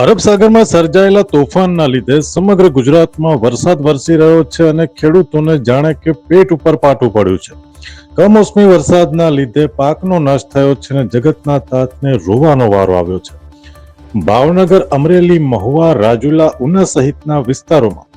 અરબ સાગરમાં સર્જાયેલા તોફાનના લીધે સમગ્ર ગુજરાતમાં વરસાદ વરસી રહ્યો છે અને ખેડૂતોને જાણે કે પેટ ઉપર પાટું પડ્યું છે. કમોસમી વરસાદના લીધે પાકનો નાશ થયો છે અને જગતના તાતને રોવાનો વારો આવ્યો છે. ભાવનગર, અમરેલી, મહુવા, રાજુલા, ઉના સહિતના વિસ્તારોમાં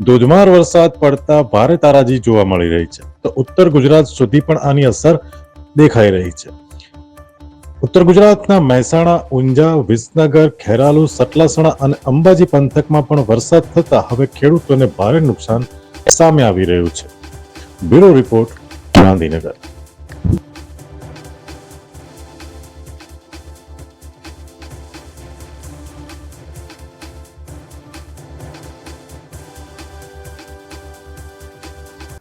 ધોધમાર વરસાદ પડતા ભારે તારાજી જોવા મળી રહી છે. તો ઉત્તર ગુજરાત સુધી પણ આની અસર દેખાઈ રહી છે. ઉત્તર ગુજરાતના મહેસાણા, ઊંઝા, વિસનગર, ખેરાલુ, સટલાસણા અને અંબાજી પંથકમાં પણ વરસાદ થતા હવે ખેડૂતોને ભારે નુકસાન સામે આવી રહ્યું છે. Bureau report Gandhinagar.